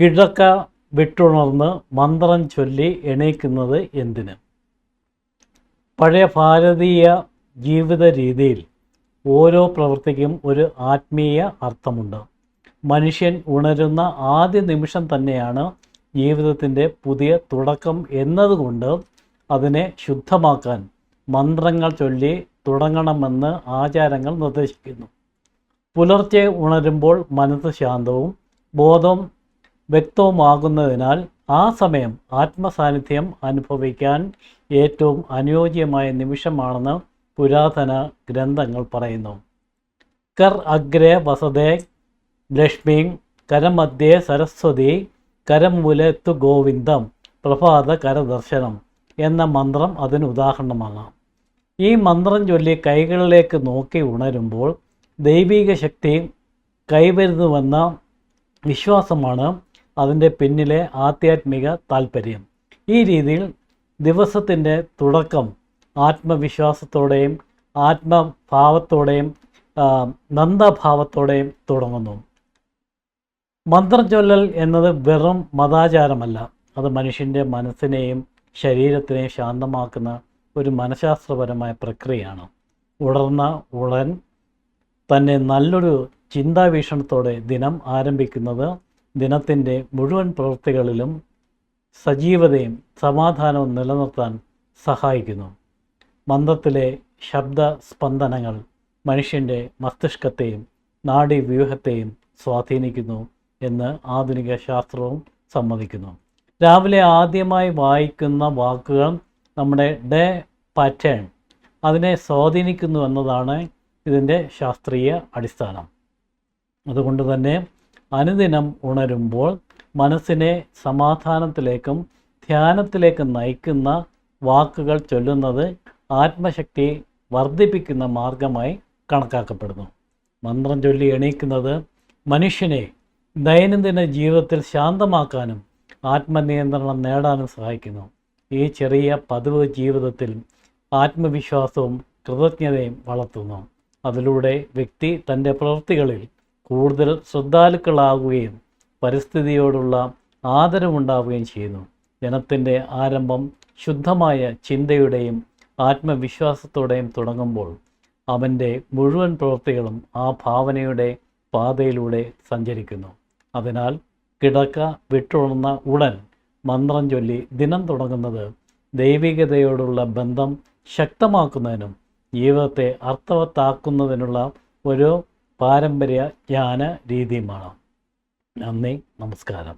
കിഴക്ക വിട്ടുണർന്ന് മന്ത്രം ചൊല്ലി എണീക്കുന്നത് എന്തിന്? പഴയ ഭാരതീയ ജീവിത രീതിയിൽ ഓരോ പ്രവൃത്തിക്കും ഒരു ആത്മീയ അർത്ഥമുണ്ട്. മനുഷ്യൻ ഉണരുന്ന ആദ്യ നിമിഷം തന്നെയാണ് ജീവിതത്തിന്റെ പുതിയ തുടക്കം എന്നതുകൊണ്ട് അതിനെ ശുദ്ധമാക്കാൻ മന്ത്രങ്ങൾ ചൊല്ലി തുടങ്ങണമെന്ന് ആചാരങ്ങൾ നിർദ്ദേശിക്കുന്നു. പുലർച്ചെ ഉണരുമ്പോൾ മനസ്സ് ശാന്തവും ബോധം വ്യക്തവുമാകുന്നതിനാൽ ആ സമയം ആത്മസാന്നിധ്യം അനുഭവിക്കാൻ ഏറ്റവും അനുയോജ്യമായ നിമിഷമാണെന്ന് പുരാതന ഗ്രന്ഥങ്ങൾ പറയുന്നു. കർ അഗ്രേ വസതേ ലക്ഷ്മി കരമധ്യേ സരസ്വതി കരമൂലത്തു ഗോവിന്ദം പ്രഭാത കരദർശനം എന്ന മന്ത്രം അതിന് ഉദാഹരണമാണ്. ഈ മന്ത്രം ചൊല്ലി കൈകളിലേക്ക് നോക്കി ഉണരുമ്പോൾ ദൈവിക ശക്തി കൈവരുന്നുവെന്ന വിശ്വാസമാണ് അതിന്റെ പിന്നിലെ ആധ്യാത്മിക താല്പര്യം ഈ രീതിയിൽ ദിവസത്തിന്റെ തുടക്കം ആത്മവിശ്വാസത്തോടെയും ആത്മഭാവത്തോടെയും നന്ദഭാവത്തോടെയും തുടങ്ങുന്നു. മന്ത്രം ചൊല്ലൽ എന്നത് വെറും മതാചാരമല്ല. അത് മനുഷ്യന്റെ മനസ്സിനെയും ശരീരത്തിനെയും ശാന്തമാക്കുന്ന ഒരു മനഃശാസ്ത്രപരമായ പ്രക്രിയയാണ്. ഉണർന്ന ഉടൻ തന്നെ നല്ലൊരു ചിന്താവീക്ഷണത്തോടെ ദിനം ആരംഭിക്കുന്നത് ദിനത്തിന്റെ മുഴുവൻ പ്രവൃത്തികളിലും സജീവതയും സമാധാനവും നിലനിർത്താൻ സഹായിക്കുന്നു. മന്ദത്തിലെ ശബ്ദ സ്പന്ദനങ്ങൾ മനുഷ്യന്റെ മസ്തിഷ്കത്തെയും നാഡീവ്യൂഹത്തെയും സ്വാധീനിക്കുന്നു എന്ന് ആധുനിക ശാസ്ത്രവും സമ്മതിക്കുന്നു. രാവിലെ ആദ്യമായി വായിക്കുന്ന വാക്കുകൾ നമ്മുടെ ഡേ പാറ്റേൺ അതിനെ സ്വാധീനിക്കുന്നു എന്നതാണ് ഇതിന്റെ ശാസ്ത്രീയ അടിസ്ഥാനം. അതുകൊണ്ട് തന്നെ അനുദിനം ഉണരുമ്പോൾ മനസ്സിനെ സമാധാനത്തിലേക്കും ധ്യാനത്തിലേക്കും നയിക്കുന്ന വാക്കുകൾ ചൊല്ലുന്നത് ആത്മശക്തി വർദ്ധിപ്പിക്കുന്ന മാർഗമായി കണക്കാക്കപ്പെടുന്നു. മന്ത്രം ചൊല്ലി എണീക്കുന്നത് മനുഷ്യനെ ദൈനംദിന ജീവിതത്തിൽ ശാന്തമാക്കാനും ആത്മനിയന്ത്രണം നേടാനും സഹായിക്കുന്നു. ഈ ചെറിയ പതിവ് ജീവിതത്തിൽ ആത്മവിശ്വാസവും കൃതജ്ഞതയും വളർത്തുന്നു. അതിലൂടെ വ്യക്തി തന്റെ പ്രവൃത്തികളിൽ കൂടുതൽ ശ്രദ്ധാലുക്കളാകുകയും പരിസ്ഥിതിയോടുള്ള ആദരവുണ്ടാവുകയും ചെയ്യുന്നു. ജനത്തിന്റെ ആരംഭം ശുദ്ധമായ ചിന്തയുടെയും ആത്മവിശ്വാസത്തോടെയും തുടങ്ങുമ്പോൾ അവന്റെ മുഴുവൻ പ്രവൃത്തികളും ആ ഭാവനയുടെ പാതയിലൂടെ സഞ്ചരിക്കുന്നു. അതിനാൽ കിടക്ക വിട്ടുണർന്ന ഉടൻ മന്ത്രം ചൊല്ലി ദിനം തുടങ്ങുന്നത് ദൈവികതയോടുള്ള ബന്ധം ശക്തമാക്കുന്നതിനും ജീവിതത്തെ അർത്ഥവത്താക്കുന്നതിനുള്ള ഒരു പാരമ്പര്യ ജ്ഞാന രീതിയുമാണ് നന്ദി നമസ്കാരം.